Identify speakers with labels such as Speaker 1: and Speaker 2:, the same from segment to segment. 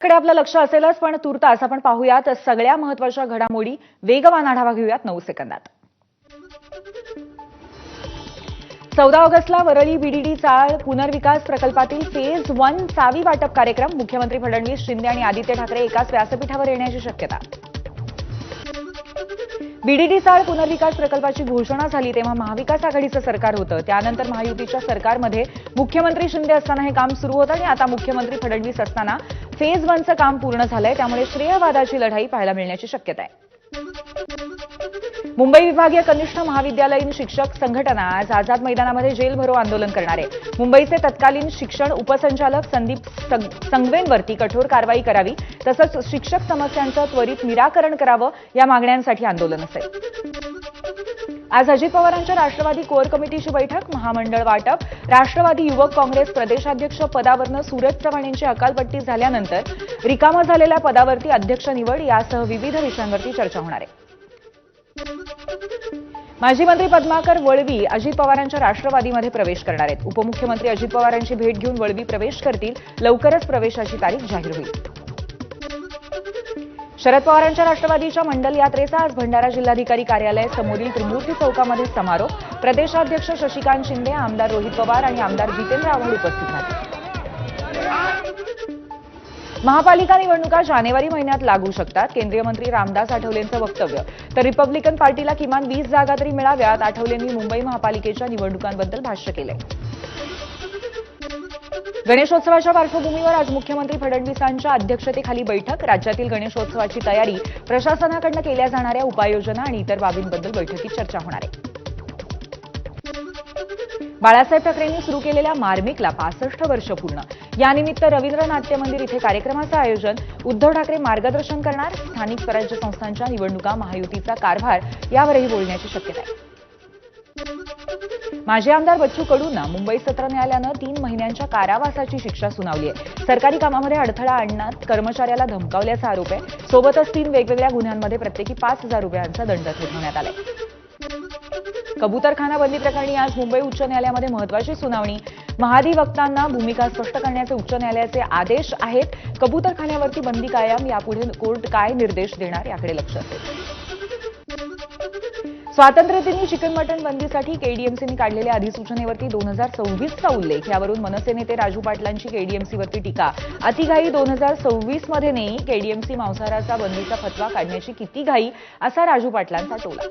Speaker 1: कडे आपलं लक्ष असेलच पण तुर्तास आपण पाहूयात सगळ्या महत्त्वाच्या घडामोडी. वेगवान आढावा घेऊयात नऊ सेकंदात. चौदा ऑगस्टला वरळी बीडीडी चाळ पुनर्विकास प्रकल्पातील फेज वन चावी वाटप कार्यक्रम मुख्यमंत्री फडणवीस शिंदे आणि आदित्य ठाकरे एकाच व्यासपीठावर येण्याची शक्यता. बीडीडी चाळ पुनर्विकास प्रकल्पाची घोषणा झाली तेव्हा महाविकास आघाडीचं सरकार होतं. त्यानंतर महायुतीच्या सरकारमध्ये मुख्यमंत्री शिंदे असताना हे काम सुरू होतं आणि आता मुख्यमंत्री फडणवीस असताना फेज वनचं काम पूर्ण झालंय त्यामुळे श्रेयवादाची लढाई पाहायला मिळण्याची शक्यता आहे. मुंबई विभागीय कनिष्ठ महाविद्यालयीन शिक्षक संघटना आज आझाद मैदानामध्ये जेल भरो आंदोलन करणार. आहे मुंबईचे तत्कालीन शिक्षण उपसंचालक संदीप संगवेनवरती संगवेंवरती कठोर कारवाई करावी तसंच शिक्षक समस्यांचं त्वरित निराकरण करावं या मागण्यांसाठी आंदोलन असेल. आज अजित पवारांच्या राष्ट्रवादी कोर कमिटीची बैठक महामंडळ वाटप. राष्ट्रवादी युवक काँग्रेस प्रदेशाध्यक्ष पदावरनं सूरज चव्हाण यांची अकालपट्टी झाल्यानंतर रिकामा झालेल्या पदावरती अध्यक्ष निवड यासह विविध विषयांवरती चर्चा होणार आहे. माजी मंत्री पद्माकर वळवी अजित पवारांच्या राष्ट्रवादीमध्ये प्रवेश करणार आहेत. उपमुख्यमंत्री अजित पवारांची भेट घेऊन वळवी प्रवेश करतील. लवकरच प्रवेशाची तारीख जाहीर होईल. शरद पवारांच्या राष्ट्रवादीच्या मंडल यात्रेचा आज भंडारा जिल्हाधिकारी कार्यालय समोरील त्रिमूर्ती चौकामध्ये समारोप. प्रदेशाध्यक्ष शशिकांत शिंदे आमदार रोहित पवार आणि आमदार जितेंद्र आव्हाड उपस्थित राहतील. महापालिका निवडणुका जानेवारी महिन्यात लागू शकतात. केंद्रीय मंत्री रामदास आठवलेंचं वक्तव्य. तर रिपब्लिकन पार्टीला किमान वीस जागा तरी मिळाव्यात आठवलेंनी मुंबई महापालिकेच्या निवडणुकांबद्दल भाष्य केलंय. गणेशोत्सवाच्या पार्श्वभूमीवर आज मुख्यमंत्री फडणवीसांच्या अध्यक्षतेखाली बैठक. राज्यातील गणेशोत्सवाची तयारी प्रशासनाकडनं केल्या जाणाऱ्या उपाययोजना आणि इतर बाबींबद्दल बैठकीत चर्चा होणार आहे. बाळासाहेब ठाकरेंनी सुरू केलेल्या मार्मिकला पासष्ट वर्ष पूर्ण. यानिमित्त रवींद्र नाट्य मंदिर इथे कार्यक्रमाचं आयोजन. उद्धव ठाकरे मार्गदर्शन करणार. स्थानिक स्वराज्य संस्थांच्या निवडणुका महायुतीचा कारभार यावरही बोलण्याची शक्यता आहे. माजी आमदार बच्चू कडूंना मुंबई सत्र न्यायालयानं तीन महिन्यांच्या कारावासाची शिक्षा सुनावली आहे. सरकारी कामामध्ये अडथळा आणण्यात कर्मचाऱ्याला धमकावल्याचा आरोप आहे. सोबतच तीन वेगवेगळ्या गुन्ह्यांमध्ये प्रत्येकी पाच हजार रुपयांचा दंड ठोठवण्यात आलाय. कबूतरखाना बंदी प्रकरणी आज मुंबई उच्च न्यायालयामध्ये महत्वाची सुनावणी. महाधिवक्तांना भूमिका स्पष्ट करण्याचे उच्च न्यायालयाचे आदेश आहेत. कबूतरखान्यावरती बंदी कायम यापुढे कोर्ट काय निर्देश देणार याकडे लक्ष असेल. स्वातंत्र्यदिनी चिकन मटण बंदीसाठी केडीएमसीने काढलेल्या अधिसूचनेवरती दोन हजार सव्वीसचा उल्लेख. यावरून मनसे नेते राजू पाटलांची केडीएमसीवरती टीका. अतिघाई दोन हजार सव्वीसमध्ये नेई केडीएमसी मांसाहाराचा बंदीचा फतवा काढण्याची किती घाई असा राजू पाटलांचा टोला.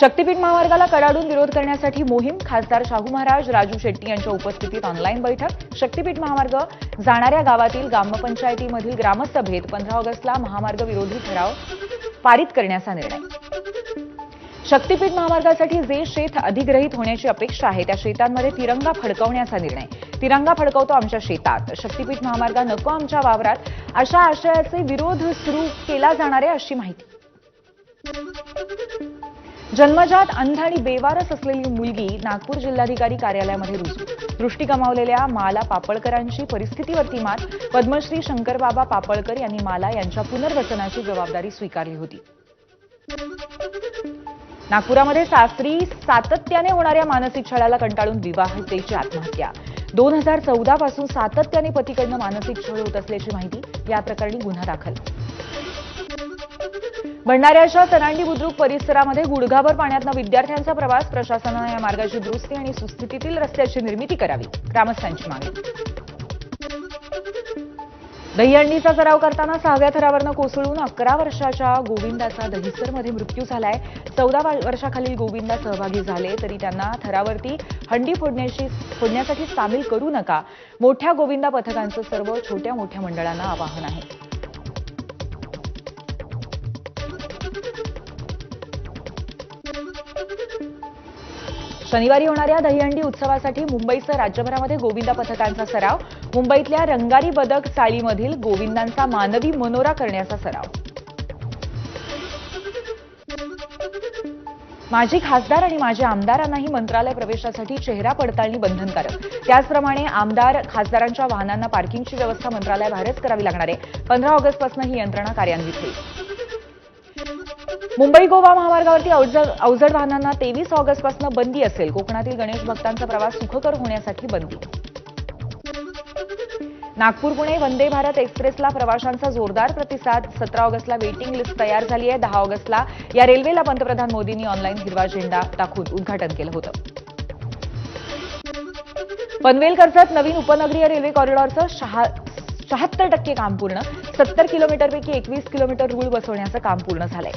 Speaker 1: शक्तीपीठ महामार्गाला कडाडून विरोध करण्यासाठी मोहीम खासदार शाहू महाराज राजू शेट्टी यांच्या उपस्थितीत ऑनलाईन बैठक. शक्तीपीठ महामार्ग जाणाऱ्या गावातील ग्रामपंचायतीमधील ग्रामसभेत पंधरा ऑगस्टला महामार्ग विरोधी ठराव. पारित करण्याचा निर्णय. शक्तीपीठ महामार्गासाठी जे शेत अधिग्रहित होण्याची अपेक्षा आहे त्या शेतांमध्ये तिरंगा फडकवण्याचा निर्णय. तिरंगा फडकवतो आमच्या शेतात. शक्तीपीठ महामार्ग नको आमच्या वावरात. अशा आशयाचे विरोध सुरू केला जाणार आहे अशी माहिती. जन्मजात अंध आणि बेवारस असलेली मुलगी नागपूर जिल्हाधिकारी कार्यालयामध्ये रुजू. दृष्टी गमावलेल्या माला पापळकरांची परिस्थितीवरती मात पद्मश्री शंकरबाबा पापळकर यांनी माला यांच्या पुनर्वसनाची जबाबदारी स्वीकारली होती. नागपुरामध्ये सासरी सातत्याने होणाऱ्या मानसिक छळाला कंटाळून विवाहितेची आत्महत्या. दोन हजार चौदा पासून सातत्याने पतीकडनं मानसिक छळ होत असल्याची माहिती या प्रकरणी गुन्हा दाखल. भंडाऱ्याच्या तरांडी बुद्रुक परिसरामध्ये गुडघाभर पाण्यातनं विद्यार्थ्यांचा प्रवास. प्रशासनानं या मार्गाची दुरुस्ती आणि सुस्थितीतील रस्त्याची निर्मिती करावी. ग्रामस्थांची मागणी. दहीहंडीचा सराव करताना सहाव्या थरावरनं कोसळून अकरा वर्षाच्या गोविंदाचा दहिसरमध्ये मृत्यू झालाय. चौदा वर्षाखालील गोविंदा सहभागी झाले तरी त्यांना थरावरती हंडी फोडण्याची फोडण्यासाठी सामील करू नका. मोठ्या गोविंदा पथकांचं सर्व छोट्या मोठ्या मंडळांना आवाहन आहे. शनिवारी होणाऱ्या दहीहंडी उत्सवासाठी मुंबईसह राज्यभरामध्ये गोविंदा पथकांचा सराव मुंबईतल्या रंगारी बदक चाळीमधील गोविंदांचा मानवी मनोरा करण्याचा सराव. माजी खासदार आणि माजी आमदारांनाही मंत्रालय प्रवेशासाठी चेहरा पडताळणी बंधनकारक. त्याचप्रमाणे आमदार खासदारांच्या वाहनांना पार्किंगची व्यवस्था मंत्रालयाबाहेरच करावी लागणार आहे. पंधरा ऑगस्टपासून ही यंत्रणा कार्यान्वित होईल. मुंबई गोवा महामार्गावरती अवजड वाहनांना तेवीस ऑगस्टपासून बंदी असेल. कोकणातील गणेश भक्तांचा प्रवास सुखकर होण्यासाठी बंदी. नागपूर पुणे वंदे भारत एक्सप्रेसला प्रवाशांचा जोरदार प्रतिसाद. सतरा ऑगस्टला वेटिंग लिस्ट तयार झाली आहे. दहा ऑगस्टला या रेल्वेला पंतप्रधान मोदींनी ऑनलाईन हिरवा झेंडा दाखवून उद्घाटन केलं होतं. पनवेल कर्जत नवीन उपनगरीय रेल्वे कॉरिडॉरचं शहात्तर टक्के काम पूर्ण. सत्तर किलोमीटरपैकी एकवीस किलोमीटर रूळ बसवण्याचं काम पूर्ण झालंय.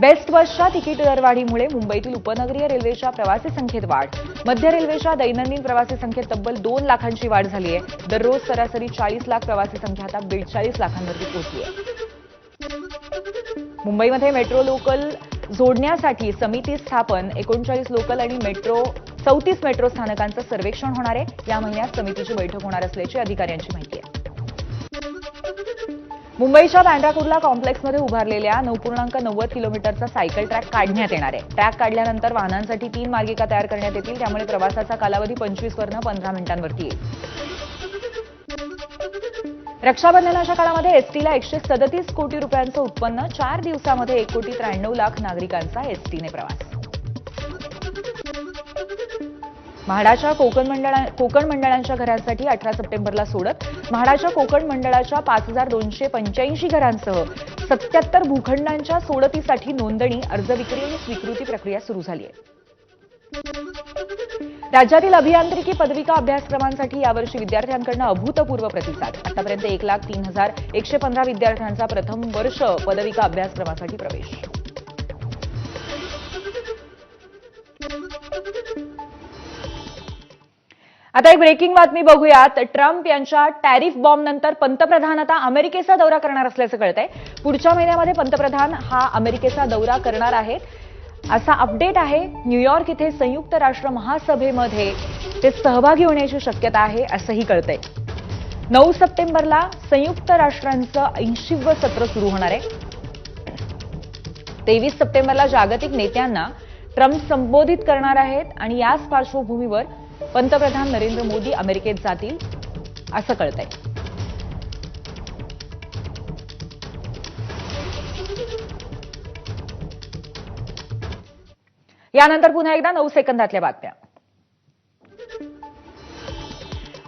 Speaker 1: बेस्ट बसच्या तिकीट दरवाढीमुळे मुंबईतील उपनगरीय रेल्वेच्या प्रवासी संख्येत वाढ. मध्य रेल्वेच्या दैनंदिन प्रवासी संख्येत तब्बल दोन लाखांची वाढ झाली आहे दररोज सरासरी चाळीस लाख प्रवासी संख्या आता बेचाळीस लाखांवरती पोहोचली आहे मुंबईमध्ये मेट्रो लोकल जोडण्यासाठी समिती स्थापन एकोणचाळीस लोकल आणि मेट्रो चौतीस मेट्रो स्थानकांचं सर्वेक्षण होणार आहे. या महिन्यात समितीची बैठक होणार असल्याची अधिकाऱ्यांची माहिती आहे. मुंबईच्या बँड्रा कुर्ला कॉम्प्लेक्समध्ये उभारलेल्या नऊ पूर्णांक नव्वद किलोमीटरचा सायकल ट्रॅक काढण्यात येणार आहे. ट्रॅक काढल्यानंतर वाहनांसाठी तीन मार्गिका तयार करण्यात येतील त्यामुळे प्रवासाचा कालावधी पंचवीस वरनं पंधरा मिनिटांवरती येईल. रक्षाबंधनाच्या काळामध्ये एसटीला एकशे सदतीस कोटी रुपयांचं उत्पन्न चार दिवसामध्ये एक कोटी त्र्याण्णव लाख नागरिकांचा एसटीने प्रवास. म्हाडाच्या कोकण मंडळा कोकण मंडळांच्या घरांसाठी अठरा सप्टेंबरला सोडत म्हाडाच्या कोकण मंडळाच्या पाच हजार दोनशे पंच्याऐंशी घरांसह सत्याहत्तर भूखंडांच्या सोडतीसाठी नोंदणी अर्ज विक्री आणि स्वीकृती प्रक्रिया सुरू झाली आहे. राज्यातील अभियांत्रिकी पदविका अभ्यासक्रमांसाठी यावर्षी विद्यार्थ्यांकडनं अभूतपूर्व प्रतिसाद. आतापर्यंत एक लाख तीन हजार एकशे पंधरा विद्यार्थ्यांचा प्रथम वर्ष पदविका अभ्यासक्रमासाठी प्रवेश. आता एक ब्रेकिंग बातमी बघूयात. ट्रम्प यांच्या टॅरिफ बॉम्ब नंतर पंतप्रधान आता अमेरिकेचा दौरा करणार असल्याचं कळतंय. पुढच्या महिन्यामध्ये पंतप्रधान हा अमेरिकेचा दौरा करणार आहेत. असा अपडेट आहे न्यूयॉर्क इथे संयुक्त राष्ट्र महासभेमध्ये ते सहभागी होण्याची शक्यता आहे असंही कळतंय. नऊ सप्टेंबरला संयुक्त राष्ट्रांचं ऐंशीवं सत्र सुरू होणार आहे. तेवीस सप्टेंबरला जागतिक नेत्यांना ट्रम्प संबोधित करणार आहेत आणि याच पार्श्वभूमीवर पंतप्रधान नरेंद्र मोदी अमेरिकेत जातील असं कळतंय. यानंतर पुन्हा एकदा नऊ सेकंदातल्या बातम्या.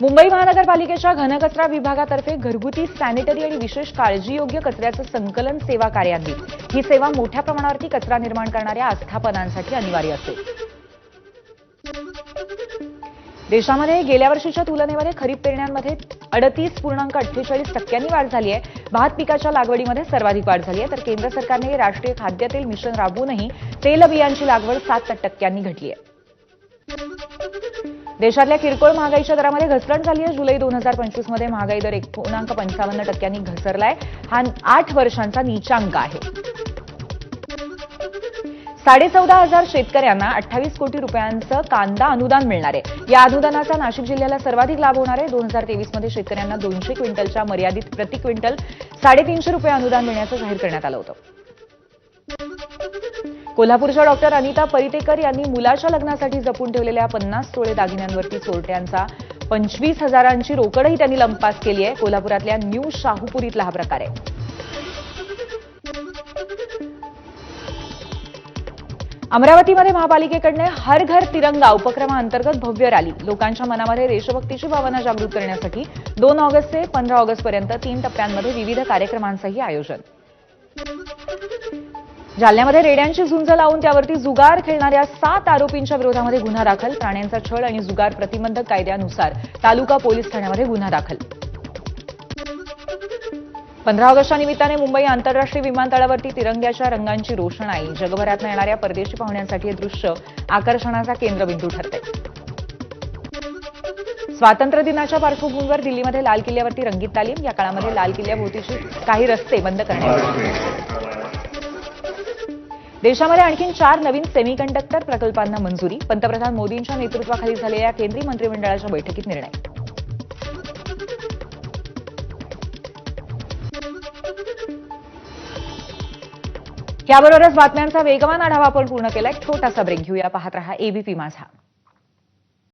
Speaker 1: मुंबई महानगरपालिकेच्या घनकचरा विभागातर्फे घरगुती सॅनिटरी आणि विशेष काळजीयोग्य कचऱ्याचं संकलन सेवा कार्यान्वित. ही सेवा मोठ्या प्रमाणावरती कचरा निर्माण करणाऱ्या आस्थापनांसाठी अनिवार्य असेल. देशामध्ये गेल्या वर्षीच्या तुलनेमध्ये खरीप पेरण्यांमध्ये अडतीस पूर्णांक अठ्ठेचाळीस टक्क्यांनी वाढ झाली आहे. भात पिकाच्या लागवडीमध्ये सर्वाधिक वाढ झाली आहे. तर केंद्र सरकारने राष्ट्रीय खाद्यतेल मिशन राबवूनही तेलबियांची लागवड सात टक्क्यांनी घटली आहे. देशातल्या किरकोळ महागाईच्या दरामध्ये घसरण झाली आहे. जुलै दोन हजार पंचवीसमध्ये महागाई दर एक पूर्णांक पंचावन्न टक्क्यांनी घसरलाय. हा आठ वर्षांचा नीचांक आहे. साडेचौदा हजार शेतकऱ्यांना अठ्ठावीस कोटी रुपयांचं कांदा अनुदान मिळणार आहे. या अनुदानाचा नाशिक जिल्ह्याला सर्वाधिक लाभ होणार आहे. दोन हजार तेवीसमध्ये शेतकऱ्यांना दोनशे क्विंटलच्या मर्यादित प्रति क्विंटल साडेतीनशे रुपये अनुदान मिळण्याचं जाहीर करण्यात आलं होतं. कोल्हापूरच्या डॉक्टर अनिता परितेकर यांनी मुलाच्या लग्नासाठी जपून ठेवलेल्या पन्नास तोळे दागिन्यांवरती चोरट्यांचा पंचवीस हजारांची रोकडही त्यांनी लंपास केली आहे. कोल्हापुरातल्या न्यू शाहूपुरीतला हा प्रकार आहे. अमरावतीमध्ये महापालिकेकडनं हर घर तिरंगा उपक्रमाअंतर्गत भव्य रॅली. लोकांच्या मनामध्ये देशभक्तीची भावना जागृत करण्यासाठी दोन ऑगस्ट ते पंधरा ऑगस्टपर्यंत तीन टप्प्यांमध्ये विविध कार्यक्रमांचंही आयोजन. जालन्यामध्ये रेड्यांची झुंज लावून त्यावरती जुगार खेळणाऱ्या सात आरोपींच्या विरोधामध्ये गुन्हा दाखल. प्राण्यांचा छळ आणि जुगार प्रतिबंधक कायद्यानुसार तालुका पोलीस ठाण्यामध्ये गुन्हा दाखल. पंधरा ऑगस्टच्या निमित्ताने मुंबई आंतरराष्ट्रीय विमानतळावरती तिरंग्याच्या रंगांची रोषणाई. जगभरातून येणाऱ्या परदेशी पाहुण्यांसाठी हे दृश्य आकर्षणाचा केंद्रबिंदू ठरते स्वातंत्र्य दिनाच्या पार्श्वभूमीवर दिल्लीमध्ये लाल किल्ल्यावरती रंगीत तालीम या काळामध्ये लाल किल्ल्याभोवतीचे काही रस्ते बंद करण्यात देशामध्ये आणखी चार नवीन सेमीकंडक्टर प्रकल्पांना मंजुरी. पंतप्रधान मोदींच्या नेतृत्वाखाली झालेल्या केंद्रीय मंत्रिमंडळाच्या बैठकीत निर्णय. याबरोबरच बातम्यांचा वेगवान आढावा आपण पूर्ण केला एक छोटासा ब्रेक घेऊया. पाहत रहा एबीपी माझा.